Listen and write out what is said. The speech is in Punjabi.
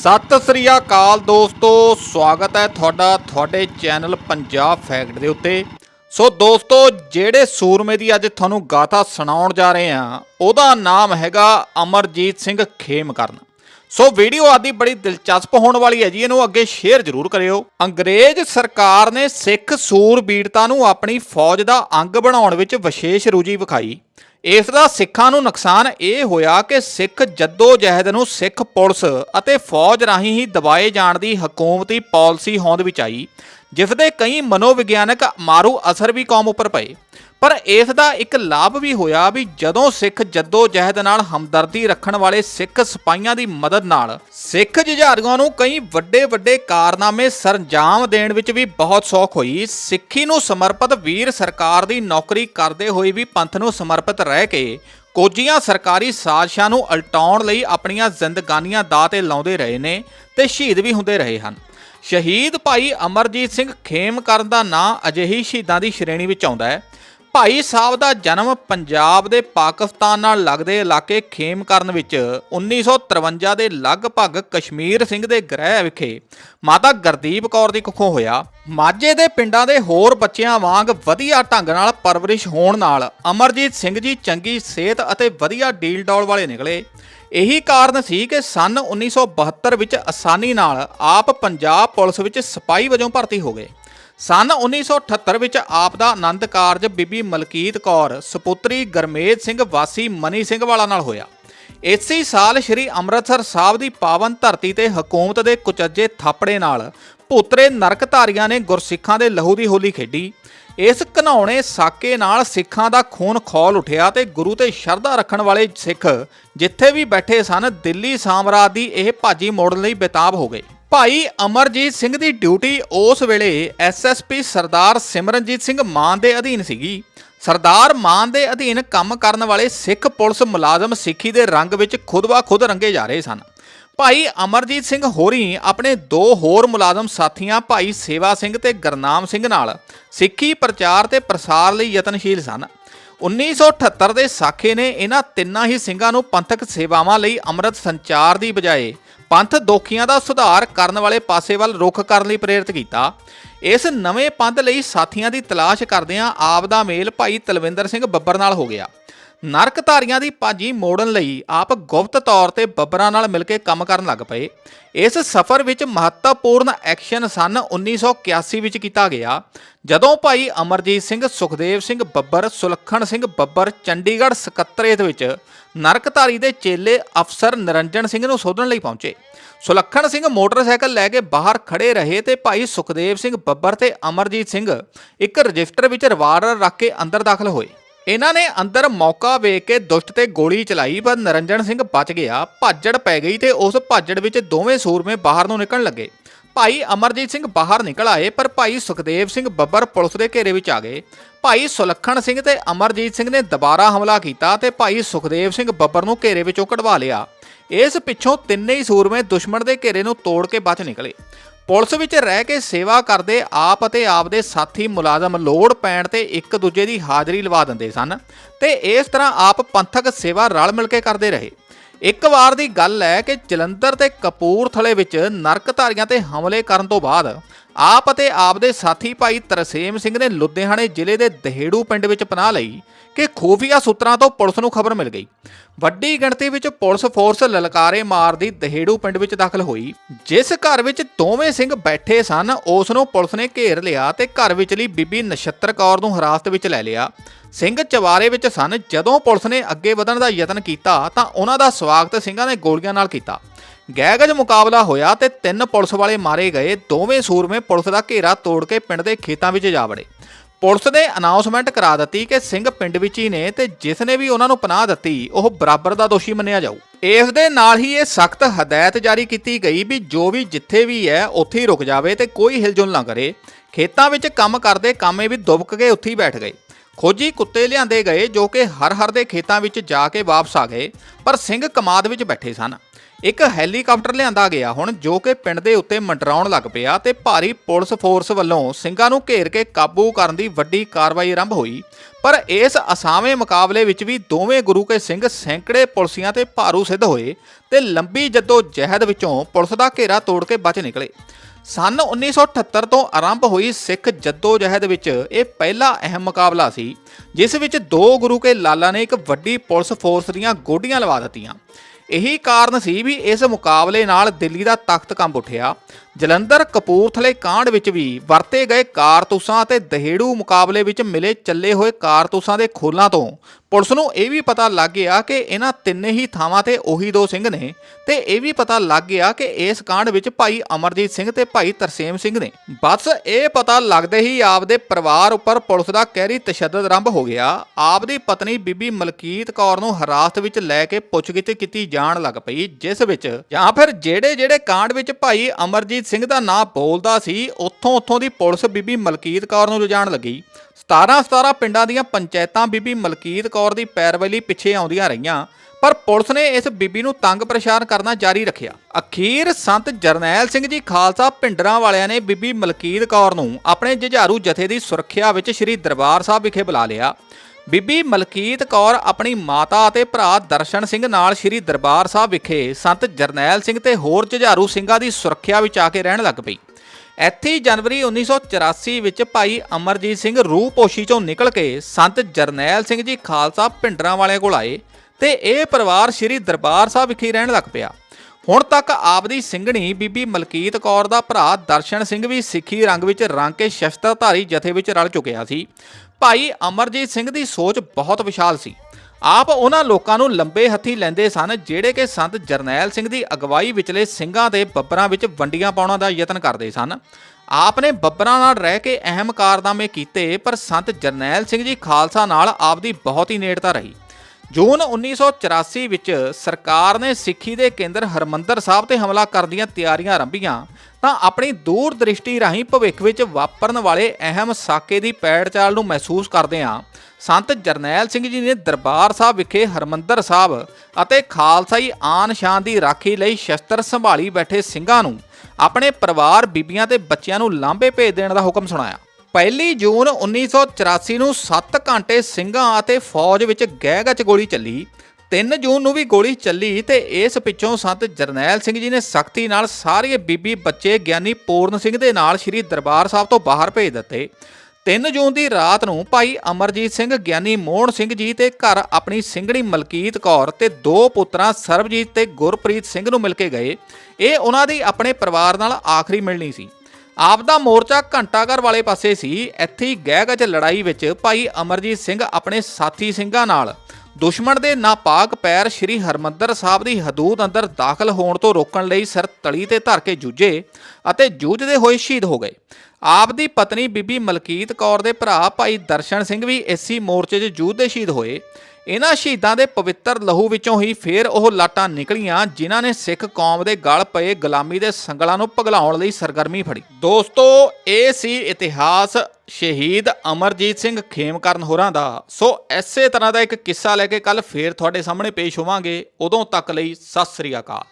ਸਤਿ ਸ੍ਰੀ ਅਕਾਲ ਦੋਸਤੋ, ਸਵਾਗਤ ਹੈ ਤੁਹਾਡਾ, ਤੁਹਾਡੇ ਚੈਨਲ ਪੰਜਾਬ ਫੈਕਟ ਦੇ ਉੱਤੇ। ਸੋ ਦੋਸਤੋ, ਜਿਹੜੇ ਸੂਰਮੇ ਦੀ ਅੱਜ ਤੁਹਾਨੂੰ ਗਾਥਾ ਸੁਣਾਉਣ ਜਾ ਰਹੇ ਹਾਂ, ਉਹਦਾ ਨਾਮ ਹੈਗਾ ਅਮਰਜੀਤ ਸਿੰਘ ਖੇਮਕਰਨ। ਸੋ ਵੀਡੀਓ ਆਦੀ ਬੜੀ ਦਿਲਚਸਪ ਹੋਣ ਵਾਲੀ ਹੈ ਜੀ, ਇਹਨੂੰ ਅੱਗੇ ਸ਼ੇਅਰ ਜ਼ਰੂਰ ਕਰਿਓ। ਅੰਗਰੇਜ਼ ਸਰਕਾਰ ਨੇ ਸਿੱਖ ਸੂਰਬੀਰਤਾ ਨੂੰ ਆਪਣੀ ਫੌਜ ਦਾ ਅੰਗ ਬਣਾਉਣ ਵਿੱਚ ਵਿਸ਼ੇਸ਼ ਰੁਚੀ ਵਿਖਾਈ। ਇਸ ਦਾ ਸਿੱਖਾਂ ਨੂੰ ਨੁਕਸਾਨ ਇਹ ਹੋਇਆ ਕਿ ਸਿੱਖ ਜੱਦੋ ਜਹਿਦ ਨੂੰ ਸਿੱਖ ਪੁਲਿਸ ਅਤੇ ਫੌਜ ਰਾਹੀਂ ਹੀ ਦਬਾਏ ਜਾਣ ਦੀ ਹਕੂਮਤੀ ਪਾਲਿਸੀ ਹੋਂਦ ਵਿੱਚ ਆਈ, ਜਿਸ ਦੇ ਕਈ ਮਨੋਵਿਗਿਆਨਕ ਮਾਰੂ ਅਸਰ ਵੀ ਕੌਮ ਉੱਪਰ ਪਏ। ਪਰ ਇਸ ਦਾ ਇੱਕ ਲਾਭ ਵੀ ਹੋਇਆ ਵੀ ਜਦੋਂ ਸਿੱਖ ਜੱਦੋ ਜਹਿਦ ਨਾਲ ਹਮਦਰਦੀ ਰੱਖਣ ਵਾਲੇ ਸਿੱਖ ਸਿਪਾਹੀਆਂ ਦੀ ਮਦਦ ਨਾਲ ਸਿੱਖ ਜੁਝਾਰੂਆਂ ਨੂੰ ਕਈ ਵੱਡੇ ਵੱਡੇ ਕਾਰਨਾਮੇ ਸਰੰਜਾਮ ਦੇਣ ਵਿੱਚ ਵੀ ਬਹੁਤ ਸੌਖ ਹੋਈ, ਸਿੱਖੀ ਨੂੰ ਸਮਰਪਿਤ ਵੀਰ ਸਰਕਾਰ ਦੀ ਨੌਕਰੀ ਕਰਦੇ ਹੋਏ ਵੀ ਪੰਥ ਨੂੰ ਸਮਰਪਿਤ ਰਹਿ ਕੇ ਕੋਜੀਆਂ ਸਰਕਾਰੀ ਸਾਜ਼ਿਸ਼ਾਂ ਨੂੰ ਉਲਟਾਉਣ ਲਈ ਆਪਣੀਆਂ ਜ਼ਿੰਦਗਾਨੀਆਂ ਦਾਅ ਲਾਉਂਦੇ ਰਹੇ ਨੇ ਤੇ ਸ਼ਹੀਦ ਵੀ ਹੁੰਦੇ ਰਹੇ ਹਨ। ਸ਼ਹੀਦ ਭਾਈ ਅਮਰਜੀਤ ਸਿੰਘ ਖੇਮ ਕਰਨ ਦਾ ਨਾਂ ਅਜਿਹੀ ਸ਼ਹੀਦਾਂ ਦੀ ਸ਼੍ਰੇਣੀ ਵਿੱਚ ਆਉਂਦਾ ਹੈ। ਭਾਈ ਸਾਹਿਬ ਦਾ ਜਨਮ ਪੰਜਾਬ ਦੇ ਪਾਕਿਸਤਾਨ ਨਾਲ ਲੱਗਦੇ ਇਲਾਕੇ ਖੇਮਕਰਨ ਵਿੱਚ 1953 ਦੇ ਲਗਭਗ ਕਸ਼ਮੀਰ ਸਿੰਘ ਦੇ ਗ੍ਰਹਿ ਵਿਖੇ। ਮਾਤਾ ਗੁਰਦੀਪ ਕੌਰ ਦੀ ਕੁੱਖੋਂ ਹੋਇਆ। ਮਾਝੇ ਦੇ ਪਿੰਡਾਂ ਦੇ ਹੋਰ ਬੱਚਿਆਂ ਵਾਂਗ ਵਧੀਆ ਢੰਗ ਨਾਲ ਪਰਵਰਿਸ਼ ਹੋਣ ਨਾਲ ਅਮਰਜੀਤ ਸਿੰਘ ਜੀ ਚੰਗੀ ਸਿਹਤ ਅਤੇ ਵਧੀਆ ਡੀਲ ਡੌਲ ਵਾਲੇ ਨਿਕਲੇ। ਇਹੀ ਕਾਰਨ ਸੀ ਕਿ ਸਨ 1972 ਵਿੱਚ ਆਸਾਨੀ ਨਾਲ ਆਪ ਪੰਜਾਬ ਪੁਲਿਸ ਵਿੱਚ ਸਿਪਾਹੀ ਵਜੋਂ ਭਰਤੀ ਹੋ ਗਏ। ਸਨ 1978 ਵਿੱਚ ਆਪ ਦਾ ਆਨੰਦ ਕਾਰਜ ਬੀਬੀ ਮਲਕੀਤ ਕੌਰ, ਸੁਪੁੱਤਰੀ ਗਰਮੇਜ ਸਿੰਘ ਵਾਸੀ ਮਨੀ ਸਿੰਘ ਵਾਲਾ ਨਾਲ ਹੋਇਆ। ਇਸੇ ਸਾਲ ਸ੍ਰੀ ਅੰਮ੍ਰਿਤਸਰ ਸਾਹਿਬ ਦੀ ਪਾਵਨ ਧਰਤੀ ਤੇ ਹਕੂਮਤ ਦੇ ਕੁਚੱਜੇ ਥਾਪੜੇ ਨਾਲ ਭੂਤਰੇ ਨਰਕਧਾਰੀਆਂ ਨੇ ਗੁਰਸਿੱਖਾਂ ਦੇ ਲਹੂ ਦੀ ਹੋਲੀ ਖੇਡੀ। ਇਸ ਘਨਾਉਣੇ ਸਾਕੇ ਨਾਲ ਸਿੱਖਾਂ ਦਾ ਖੂਨ ਖੌਲ ਉਠਿਆ ਤੇ ਗੁਰੂ ਤੇ ਸ਼ਰਧਾ ਰੱਖਣ ਵਾਲੇ ਸਿੱਖ ਜਿੱਥੇ ਵੀ ਬੈਠੇ ਸਨ, ਦਿੱਲੀ ਸਾਮਰਾਜ ਦੀ ਇਹ ਭਾਜੀ ਮੋੜਨ ਲਈ ਬੇਤਾਬ ਹੋ ਗਏ। ਭਾਈ ਅਮਰਜੀਤ ਸਿੰਘ ਦੀ ਡਿਊਟੀ ਉਸ ਵੇਲੇ ਐਸਐਸਪੀ ਸਰਦਾਰ ਸਿਮਰਨਜੀਤ ਸਿੰਘ ਮਾਨ ਦੇ ਅਧੀਨ ਸੀਗੀ। ਸਰਦਾਰ ਮਾਨ ਦੇ ਅਧੀਨ ਕੰਮ ਕਰਨ ਵਾਲੇ ਸਿੱਖ ਪੁਲਿਸ ਮੁਲਾਜ਼ਮ ਸਿੱਖੀ ਦੇ ਰੰਗ ਵਿੱਚ ਖੁਦਵਾ ਖੁਦ ਰੰਗੇ ਜਾ ਰਹੇ ਸਨ। ਭਾਈ ਅਮਰਜੀਤ ਸਿੰਘ ਹੋਰੀ ਆਪਣੇ ਦੋ ਹੋਰ ਮੁਲਾਜ਼ਮ ਸਾਥੀਆਂ ਭਾਈ ਸੇਵਾ ਸਿੰਘ ਤੇ ਗਰਨਾਮ ਸਿੰਘ ਨਾਲ ਸਿੱਖੀ ਪ੍ਰਚਾਰ ਤੇ ਪ੍ਰਸਾਰ ਲਈ ਯਤਨਸ਼ੀਲ ਸਨ। 1978 ਦੇ ਸਾਖੇ ਨੇ ਇਹਨਾਂ ਤਿੰਨਾਂ ਹੀ ਸਿੰਘਾਂ ਨੂੰ ਪੰਥਕ ਸੇਵਾਵਾਂ ਲਈ ਅੰਮ੍ਰਿਤ ਸੰਚਾਰ ਦੀ ਬਜਾਏ ਪੰਥ ਦੋਖੀਆਂ ਦਾ ਸੁਧਾਰ ਕਰਨ ਵਾਲੇ ਪਾਸੇ ਵੱਲ ਰੁਖ ਕਰਨ ਲਈ ਪ੍ਰੇਰਿਤ ਕੀਤਾ। ਇਸ ਨਵੇਂ ਪੰਥ ਲਈ ਸਾਥੀਆਂ ਦੀ ਤਲਾਸ਼ ਕਰਦਿਆਂ ਆਪ ਦਾ ਮੇਲ ਭਾਈ ਤਲਵਿੰਦਰ ਸਿੰਘ ਬੱਬਰ ਨਾਲ ਹੋ ਗਿਆ। ਨਰਕਧਾਰੀਆਂ ਦੀ ਭਾਜੀ ਮੋੜਨ ਲਈ ਆਪ ਗੁਪਤ ਤੌਰ ਤੇ ਬੱਬਰਾਂ ਨਾਲ ਮਿਲ ਕੇ ਕੰਮ ਕਰਨ ਲੱਗ ਪਏ। ਇਸ ਸਫ਼ਰ ਵਿੱਚ ਮਹੱਤਵਪੂਰਨ ਐਕਸ਼ਨ ਸਨ 1981 ਵਿੱਚ ਕੀਤਾ ਗਿਆ, ਜਦੋਂ ਭਾਈ ਅਮਰਜੀਤ ਸਿੰਘ ਸੁਖਦੇਵ ਸਿੰਘ ਬੱਬਰ, ਸੁਲੱਖਣ ਸਿੰਘ ਬੱਬਰ, ਚੰਡੀਗੜ੍ਹ ਸਕੱਤਰੇਤ ਵਿੱਚ ਨਰਕਧਾਰੀ ਦੇ ਚੇਲੇ ਅਫਸਰ ਨਿਰੰਜਨ ਸਿੰਘ ਨੂੰ ਸੋਧਣ ਲਈ ਪਹੁੰਚੇ। ਸੁਲੱਖਣ ਸਿੰਘ ਮੋਟਰਸਾਈਕਲ ਲੈ ਕੇ ਬਾਹਰ ਖੜੇ ਰਹੇ ਤੇ ਭਾਈ ਸੁਖਦੇਵ ਸਿੰਘ ਬੱਬਰ ਤੇ ਅਮਰਜੀਤ ਸਿੰਘ ਇੱਕ ਰਜਿਸਟਰ ਵਿੱਚ ਰਿਵਾਲਵਰ ਰੱਖ ਕੇ ਅੰਦਰ ਦਾਖਲ ਹੋਏ। ਇਹਨਾਂ ਨੇ ਅੰਦਰ ਮੌਕਾ ਵੇਖ ਕੇ ਦੁਸ਼ਟ ਤੇ ਗੋਲੀ ਚਲਾਈ, ਪਰ ਨਰਿੰਜਨ ਸਿੰਘ ਬਚ ਗਿਆ। ਭਾਜੜ ਪੈ ਗਈ ਤੇ ਉਸ ਭਾਜੜ ਵਿੱਚ ਦੋਵੇਂ ਸੂਰਮੇ ਬਾਹਰ ਨੂੰ ਨਿਕਲਣ ਲੱਗੇ। ਭਾਈ ਅਮਰਜੀਤ ਸਿੰਘ ਬਾਹਰ ਨਿਕਲ ਆਏ, ਪਰ ਭਾਈ ਸੁਖਦੇਵ ਸਿੰਘ ਬੱਬਰ ਪੁਲਿਸ ਦੇ ਘੇਰੇ ਵਿੱਚ ਆ ਗਏ। ਭਾਈ ਸੁਲੱਖਣ ਸਿੰਘ ਤੇ ਅਮਰਜੀਤ ਸਿੰਘ ਨੇ ਦੁਬਾਰਾ ਹਮਲਾ ਕੀਤਾ ਤੇ ਭਾਈ ਸੁਖਦੇਵ ਸਿੰਘ ਬੱਬਰ ਨੂੰ ਘੇਰੇ ਵਿੱਚੋਂ ਕਢਵਾ ਲਿਆ। ਇਸ ਪਿੱਛੋਂ ਤਿੰਨੇ ਹੀ ਸੂਰਮੇ ਦੁਸ਼ਮਣ ਦੇ ਘੇਰੇ ਨੂੰ ਤੋੜ ਕੇ ਬਚ ਨਿਕਲੇ। ਪੁਲਿਸ ਵਿੱਚ ਰਹਿ ਕੇ ਸੇਵਾ ਕਰਦੇ ਆਪ ਅਤੇ ਆਪ ਦੇ ਸਾਥੀ ਮੁਲਾਜ਼ਮ ਲੋੜ ਪੈਣ ਤੇ ਇੱਕ ਦੂਜੇ ਦੀ ਹਾਜ਼ਰੀ ਲਵਾ ਦਿੰਦੇ ਸਨ ਤੇ ਇਸ ਤਰ੍ਹਾਂ ਆਪ ਪੰਥਕ ਸੇਵਾ ਰਲ ਮਿਲ ਕੇ ਕਰਦੇ ਰਹੇ। ਇੱਕ ਵਾਰ ਦੀ ਗੱਲ ਹੈ ਕਿ ਜਲੰਧਰ ਤੇ ਕਪੂਰਥਲੇ ਵਿੱਚ ਨਰਕਧਾਰੀਆਂ ਤੇ ਹਮਲੇ ਕਰਨ ਤੋਂ ਬਾਅਦ ਆਪ ਅਤੇ ਆਪ ਦੇ ਸਾਥੀ ਭਾਈ ਤਰਸੇਮ ਸਿੰਘ ਨੇ ਲੁਧਿਆਣੇ ਜ਼ਿਲ੍ਹੇ ਦੇ ਦਹੇੜੂ ਪਿੰਡ ਵਿੱਚ ਪਨਾਹ ਲਈ ਕਿ ਖੂਫੀਆ ਸੂਤਰਾਂ ਤੋਂ ਪੁਲਿਸ ਨੂੰ ਖਬਰ ਮਿਲ ਗਈ। ਵੱਡੀ ਗਿਣਤੀ ਵਿੱਚ ਪੁਲਿਸ ਫੋਰਸ ਲਲਕਾਰੇ ਮਾਰਦੀ ਦਹੇੜੂ ਪਿੰਡ ਵਿੱਚ ਦਾਖਲ ਹੋਈ। ਜਿਸ ਘਰ ਵਿੱਚ ਦੋਵੇਂ ਸਿੰਘ ਬੈਠੇ ਸਨ, ਉਸ ਨੂੰ ਪੁਲਿਸ ਨੇ ਘੇਰ ਲਿਆ ਤੇ ਘਰ ਵਿਚਲੀ ਬੀਬੀ ਨਛੱਤਰ ਕੌਰ ਨੂੰ ਹਿਰਾਸਤ ਵਿੱਚ ਲੈ ਲਿਆ। ਸਿੰਘ ਚਵਾਰੇ ਵਿੱਚ ਸਨ। ਜਦੋਂ ਪੁਲਿਸ ਨੇ ਅੱਗੇ ਵਧਣ ਦਾ ਯਤਨ ਕੀਤਾ ਤਾਂ ਉਹਨਾਂ ਦਾ ਸਵਾਗਤ ਸਿੰਘਾਂ ਨੇ ਗੋਲੀਆਂ ਨਾਲ ਕੀਤਾ। ਗੈਗਜ ਮੁਕਾਬਲਾ ਹੋਇਆ ਤੇ ਤਿੰਨ ਪੁਲਿਸ ਵਾਲੇ ਮਾਰੇ ਗਏ। ਦੋਵੇਂ ਸੂਰਮੇ ਪੁਲਿਸ ਦਾ ਘੇਰਾ ਤੋੜ ਕੇ ਪਿੰਡ ਦੇ ਖੇਤਾਂ ਵਿੱਚ ਜਾ ਵੜੇ। ਪੁਲਿਸ ਨੇ ਅਨਾਉਂਸਮੈਂਟ ਕਰਾ ਦਿੱਤੀ ਕਿ ਸਿੰਘ ਪਿੰਡ ਵਿੱਚ ਹੀ ਨੇ ਤੇ ਜਿਸ ਨੇ ਵੀ ਉਹਨਾਂ ਨੂੰ ਪਨਾਹ ਦਿੱਤੀ, ਉਹ ਬਰਾਬਰ ਦਾ ਦੋਸ਼ੀ ਮੰਨਿਆ ਜਾਊ। ਇਸ ਦੇ ਨਾਲ ਹੀ ਇਹ ਸਖਤ ਹਦਾਇਤ ਜਾਰੀ ਕੀਤੀ ਗਈ ਵੀ ਜੋ ਵੀ ਜਿੱਥੇ ਵੀ ਹੈ, ਉੱਥੇ ਹੀ ਰੁਕ ਜਾਵੇ ਤੇ ਕੋਈ ਹਿਲਜੁਲ ਨਾ ਕਰੇ। ਖੇਤਾਂ ਵਿੱਚ ਕੰਮ ਕਰਦੇ ਕਾਮੇ ਵੀ ਦੁਬਕ ਕੇ ਉੱਥੇ ਹੀ ਬੈਠ ਗਏ। ਖੋਜੀ ਕੁੱਤੇ ਲਿਆਂਦੇ ਗਏ ਜੋ ਕਿ ਹਰ ਹਰ ਦੇ ਖੇਤਾਂ ਵਿੱਚ ਜਾ ਕੇ ਵਾਪਸ ਆ ਗਏ, ਪਰ ਸਿੰਘ ਕਮਾਦ ਵਿੱਚ ਬੈਠੇ ਸਨ। ਇੱਕ ਹੈਲੀਕਾਪਟਰ ਲਿਆਂਦਾ ਗਿਆ। ਹੁਣ ਜੋ ਕਿ ਪਿੰਡ ਦੇ ਉੱਤੇ ਮੰਡਰਾਉਣ ਲੱਗ ਪਿਆ ਤੇ ਭਾਰੀ ਪੁਲਿਸ ਫੋਰਸ ਵੱਲੋਂ ਸਿੰਘਾਂ ਨੂੰ ਘੇਰ ਕੇ ਕਾਬੂ ਕਰਨ ਦੀ ਵੱਡੀ ਕਾਰਵਾਈ ਆਰੰਭ ਹੋਈ। ਪਰ ਇਸ ਅਸਾਵੇਂ ਮੁਕਾਬਲੇ ਵਿੱਚ ਵੀ ਦੋਵੇਂ ਗੁਰੂ ਕੇ ਸਿੰਘ ਸੈਂਕੜੇ ਪੁਲਸੀਆਂ ਤੇ ਭਾਰੂ ਸਿੱਧ ਹੋਏ ਤੇ ਲੰਬੀ ਜੱਦੋ ਜਹਿਦ ਵਿੱਚੋਂ ਪੁਲਿਸ ਦਾ ਘੇਰਾ ਤੋੜ ਕੇ ਬਚ ਨਿਕਲੇ। ਸਨ 1978 ਤੋਂ ਆਰੰਭ ਹੋਈ ਸਿੱਖ ਜੱਦੋ ਜਹਿਦ ਵਿੱਚ ਇਹ ਪਹਿਲਾ ਅਹਿਮ ਮੁਕਾਬਲਾ ਸੀ, ਜਿਸ ਵਿੱਚ ਦੋ ਗੁਰੂ ਕੇ ਲਾਲਾ ਨੇ ਇੱਕ ਵੱਡੀ ਪੁਲਿਸ ਫੋਰਸ ਦੀਆਂ ਗੋਡੀਆਂ ਲਵਾ ਦਿੱਤੀਆਂ। ਇਹੀ ਕਾਰਨ ਸੀ ਵੀ ਇਸ ਮੁਕਾਬਲੇ ਨਾਲ ਦਿੱਲੀ ਦਾ ਤਖਤ ਕੰਬ ਉੱਠਿਆ। ਜਲੰਧਰ ਕਪੂਰਥਲੇ ਕਾਂਡ ਵਿੱਚ ਵੀ ਵਰਤੇ ਗਏ ਕਾਰਤੂਸਾਂ ਅਤੇ ਦਹੇੜੂ ਮੁਕਾਬਲੇ ਵਿੱਚ ਮਿਲੇ ਚੱਲੇ ਹੋਏ ਕਾਰਤੂਸਾਂ ਦੇ ਖੋਲਾਂ ਤੋਂ। ਪੁਲਿਸ ਨੂੰ ਇਹ ਵੀ ਪਤਾ ਲੱਗ ਗਿਆ ਕਿ ਇਹਨਾਂ ਤਿੰਨੇ ਹੀ ਥਾਵਾਂ ਤੇ ਉਹੀ ਦੋ ਸਿੰਘ ਨੇ ਤੇ ਇਹ ਵੀ ਪਤਾ ਲੱਗ ਗਿਆ ਕਿ ਇਸ ਕਾਂਡ ਵਿੱਚ ਭਾਈ ਅਮਰਜੀਤ ਸਿੰਘ ਤੇ ਭਾਈ ਤਰਸੇਮ ਸਿੰਘ ਨੇ। ਬਸ ਇਹ ਪਤਾ ਲੱਗਦੇ ਹੀ ਆਪਦੇ ਪਰਿਵਾਰ ਉੱਪਰ ਪੁਲਿਸ ਦਾ ਕਹਿਰੀ ਤਸ਼ੱਦਦ ਆਰੰਭ ਹੋ ਗਿਆ। ਆਪਦੀ ਪਤਨੀ ਬੀਬੀ ਮਲਕੀਤ ਕੌਰ ਨੂੰ ਹਿਰਾਸਤ ਵਿੱਚ ਲੈ ਕੇ ਪੁੱਛਗਿੱਛ ਕੀਤੀ ਜਾਣ ਲੱਗ ਪਈ, ਜਿਸ ਵਿੱਚ ਜਾਂ ਫਿਰ ਜਿਹੜੇ ਜਿਹੜੇ ਕਾਂਡ ਵਿੱਚ ਭਾਈ ਅਮਰਜੀਤ ਸਿੰਘ ਦਾ ਨਾਂ ਬੋਲਦਾ ਸੀ, ਉੱਥੋਂ ਉੱਥੋਂ ਦੀ ਪੁਲਿਸ ਬੀਬੀ ਮਲਕੀਤ ਕੌਰ ਨੂੰ ਲਿਜਾਣ ਲੱਗੀ। 17 17 ਪਿੰਡਾਂ ਦੀਆਂ ਪੰਚਾਇਤਾਂ ਬੀਬੀ ਮਲਕੀਤ ਕੌਰ ਦੀ ਪੈਰਵਲੀ ਪਿੱਛੇ ਆਉਂਦੀਆਂ ਰਹੀਆਂ, ਪਰ ਪੁਲਿਸ ਨੇ ਇਸ ਬੀਬੀ ਨੂੰ ਤੰਗ ਪਰੇਸ਼ਾਨ ਕਰਨਾ ਜਾਰੀ ਰੱਖਿਆ। ਅਖੀਰ ਸੰਤ ਜਰਨੈਲ ਸਿੰਘ ਜੀ ਖਾਲਸਾ ਪਿੰਡਰਾਂ ਵਾਲਿਆਂ ਨੇ ਬੀਬੀ ਮਲਕੀਤ ਕੌਰ ਨੂੰ ਆਪਣੇ ਜੁਝਾਰੂ ਜਥੇ ਦੀ ਸੁਰੱਖਿਆ ਵਿੱਚ ਸ੍ਰੀ ਦਰਬਾਰ ਸਾਹਿਬ ਵਿਖੇ ਬੁਲਾ ਲਿਆ। ਬੀਬੀ ਮਲਕੀਤ ਕੌਰ ਆਪਣੀ ਮਾਤਾ ਅਤੇ ਭਰਾ ਦਰਸ਼ਨ ਸਿੰਘ ਨਾਲ ਸ੍ਰੀ ਦਰਬਾਰ ਸਾਹਿਬ ਵਿਖੇ ਸੰਤ ਜਰਨੈਲ ਸਿੰਘ ਤੇ ਹੋਰ ਜੁਝਾਰੂ ਸਿੰਘਾਂ ਦੀ ਸੁਰੱਖਿਆ ਵਿੱਚ ਆ ਕੇ ਰਹਿਣ ਲੱਗ ਪਈ। ਇੱਥੇ ਹੀ ਜਨਵਰੀ 1984 ਵਿੱਚ ਭਾਈ ਅਮਰਜੀਤ ਸਿੰਘ ਰੂਪੋਸ਼ੀ ਚੋਂ ਨਿਕਲ ਕੇ ਸੰਤ ਜਰਨੈਲ ਸਿੰਘ ਜੀ ਖਾਲਸਾ ਪਿੰਡਰਾਂ ਵਾਲਿਆਂ ਕੋਲ ਆਏ ਤੇ ਇਹ ਪਰਿਵਾਰ ਸ੍ਰੀ ਦਰਬਾਰ ਸਾਹਿਬ ਵਿਖੇ ਰਹਿਣ ਲੱਗ ਪਿਆ। ਹੁਣ ਤੱਕ ਆਪਦੀ ਸਿੰਘਣੀ ਬੀਬੀ ਮਲਕੀਤ ਕੌਰ ਦਾ ਭਰਾ ਦਰਸ਼ਨ ਸਿੰਘ ਵੀ ਸਿੱਖੀ ਰੰਗ ਵਿੱਚ ਰੰਗ ਕੇ ਸ਼ਸਤਰਧਾਰੀ ਜਥੇ ਵਿੱਚ ਰਲ ਚੁੱਕਿਆ ਸੀ। ਭਾਈ ਅਮਰਜੀਤ ਸਿੰਘ ਦੀ ਸੋਚ ਬਹੁਤ ਵਿਸ਼ਾਲ ਸੀ। ਆਪ ਉਹਨਾਂ ਲੋਕਾਂ ਨੂੰ ਲੰਬੇ ਹੱਥੀ ਲੈਂਦੇ ਸਨ, ਜਿਹੜੇ ਕਿ ਸੰਤ ਜਰਨੈਲ ਸਿੰਘ ਦੀ ਅਗਵਾਈ ਵਿਚਲੇ ਸਿੰਘਾਂ ਦੇ ਬੱਬਰਾਂ ਵਿੱਚ ਵੰਡੀਆਂ ਪਾਉਣ ਦਾ ਯਤਨ ਕਰਦੇ ਸਨ। ਆਪ ਨੇ ਬੱਬਰਾਂ ਨਾਲ ਰਹਿ ਕੇ ਅਹਿਮ ਕਾਰਨਾਮੇ ਕੀਤੇ, ਪਰ ਸੰਤ ਜਰਨੈਲ ਸਿੰਘ ਜੀ ਖਾਲਸਾ ਨਾਲ ਆਪ ਦੀ ਬਹੁਤ ਹੀ ਨੇੜਤਾ ਰਹੀ। ਜੂਨ 1984 ਵਿੱਚ ਸਰਕਾਰ ਨੇ ਸਿੱਖੀ ਦੇ ਕੇਂਦਰ ਹਰਮੰਦਰ ਸਾਹਿਬ ਤੇ ਹਮਲਾ ਕਰਨ ਦੀਆਂ ਤਿਆਰੀਆਂ ਆਰੰਭੀਆਂ, ਤਾਂ ਆਪਣੀ ਦੂਰ ਦ੍ਰਿਸ਼ਟੀ ਰਾਹੀਂ ਭਵਿੱਖ ਵਿੱਚ ਵਾਪਰਨ ਵਾਲੇ ਅਹਿਮ ਸਾਕੇ ਦੀ ਪੈੜਚਾਲ ਨੂੰ ਮਹਿਸੂਸ ਕਰਦਿਆਂ ਸੰਤ ਜਰਨੈਲ ਸਿੰਘ ਜੀ ਨੇ ਦਰਬਾਰ ਸਾਹਿਬ ਵਿਖੇ ਹਰਮੰਦਰ ਸਾਹਿਬ ਅਤੇ ਖਾਲਸਾਈ ਆਨ ਸ਼ਾਨ ਦੀ ਰਾਖੀ ਲਈ ਸ਼ਸਤਰ ਸੰਭਾਲੀ ਬੈਠੇ ਸਿੰਘਾਂ ਨੂੰ ਆਪਣੇ ਪਰਿਵਾਰ, ਬੀਬੀਆਂ ਤੇ ਬੱਚਿਆਂ ਨੂੰ ਲਾਂਭੇ ਭੇਜ ਦੇਣ ਦਾ ਹੁਕਮ ਸੁਣਾਇਆ। ਪਹਿਲੀ ਜੂਨ 1984 ਨੂੰ 7 ਘੰਟੇ ਸਿੰਘਾਂ ਅਤੇ ਫੌਜ ਵਿੱਚ ਗਹਿ ਵਿੱਚ ਗੋਲੀ ਚੱਲੀ। 3 ਜੂਨ ਨੂੰ ਵੀ ਗੋਲੀ ਚੱਲੀ ਤੇ ਇਸ ਪਿੱਛੋਂ ਸੰਤ ਜਰਨੈਲ ਸਿੰਘ ਜੀ ਨੇ ਸਖਤੀ ਨਾਲ ਸਾਰੇ ਬੀਬੀ ਬੱਚੇ ਗਿਆਨੀ ਪੂਰਨ ਸਿੰਘ ਦੇ ਨਾਲ ਸ੍ਰੀ ਦਰਬਾਰ ਸਾਹਿਬ ਤੋਂ ਬਾਹਰ ਭੇਜ ਦਿੱਤੇ। 3 ਜੂਨ ਦੀ ਰਾਤ ਨੂੰ ਭਾਈ ਅਮਰਜੀਤ ਸਿੰਘ, ਗਿਆਨੀ ਮੋਹਨ ਸਿੰਘ ਜੀ ਤੇ ਘਰ ਆਪਣੀ ਸਿੰਘਣੀ ਮਲਕੀਤ ਕੌਰ ਤੇ ਦੋ ਪੁੱਤਰਾਂ ਸਰਬਜੀਤ ਤੇ ਗੁਰਪ੍ਰੀਤ ਸਿੰਘ ਨੂੰ ਮਿਲ ਕੇ ਗਏ। ਇਹ ਉਹਨਾਂ ਦੀ ਆਪਣੇ ਪਰਿਵਾਰ ਨਾਲ ਆਖਰੀ ਮਿਲਣੀ ਸੀ। ਆਪ ਦਾ ਮੋਰਚਾ ਘੰਟਾਘਰ ਵਾਲੇ ਪਾਸੇ ਸੀ। ਇੱਥੇ ਹੀ ਗਹਿ-ਗਚ ਲੜਾਈ ਵਿੱਚ ਭਾਈ ਅਮਰਜੀਤ ਸਿੰਘ ਆਪਣੇ ਸਾਥੀ ਸਿੰਘਾਂ ਨਾਲ। ਦੁਸ਼ਮਣ ਦੇ ਨਾਪਾਕ ਪੈਰ ਸ੍ਰੀ ਹਰਮੰਦਰ ਸਾਹਿਬ ਦੀ ਹਦੂਦ ਅੰਦਰ ਦਾਖਲ ਹੋਣ ਤੋਂ ਰੋਕਣ ਲਈ ਸਿਰ ਤਲੀ ਤੇ ਧਰ ਕੇ ਜੂਝੇ ਅਤੇ ਜੂਝਦੇ ਹੋਏ ਸ਼ਹੀਦ ਹੋ ਗਏ। ਆਪ ਦੀ ਪਤਨੀ ਬੀਬੀ ਮਲਕੀਤ ਕੌਰ ਦੇ ਭਰਾ ਭਾਈ ਦਰਸ਼ਨ ਸਿੰਘ ਵੀ ਇਸੀ ਮੋਰਚੇ 'ਚ ਜੂਝਦੇ ਸ਼ਹੀਦ ਹੋਏ। ਇਹਨਾਂ ਸ਼ਹੀਦਾਂ ਦੇ ਪਵਿੱਤਰ ਲਹੂ ਵਿੱਚੋਂ ਹੀ ਫੇਰ ਉਹ ਲਾਟਾਂ ਨਿਕਲੀਆਂ, ਜਿਨ੍ਹਾਂ ਨੇ ਸਿੱਖ ਕੌਮ ਦੇ ਗਲ ਪਏ ਗੁਲਾਮੀ ਦੇ ਸੰਗਲਾਂ ਨੂੰ ਭਗਲਾਉਣ ਲਈ ਸਰਗਰਮੀ ਫੜੀ। ਦੋਸਤੋ, ਇਹ ਸੀ ਇਤਿਹਾਸ ਸ਼ਹੀਦ ਅਮਰਜੀਤ ਸਿੰਘ ਖੇਮਕਰਨ ਹੋਰਾਂ ਦਾ। ਸੋ ਐਸੇ ਤਰ੍ਹਾਂ ਦਾ ਇੱਕ ਕਿੱਸਾ ਲੈ ਕੇ ਕੱਲ ਫੇਰ ਤੁਹਾਡੇ ਸਾਹਮਣੇ ਪੇਸ਼ ਹੋਵਾਂਗੇ। ਉਦੋਂ ਤੱਕ ਲਈ ਸਤਿ ਸ੍ਰੀ ਅਕਾਲ।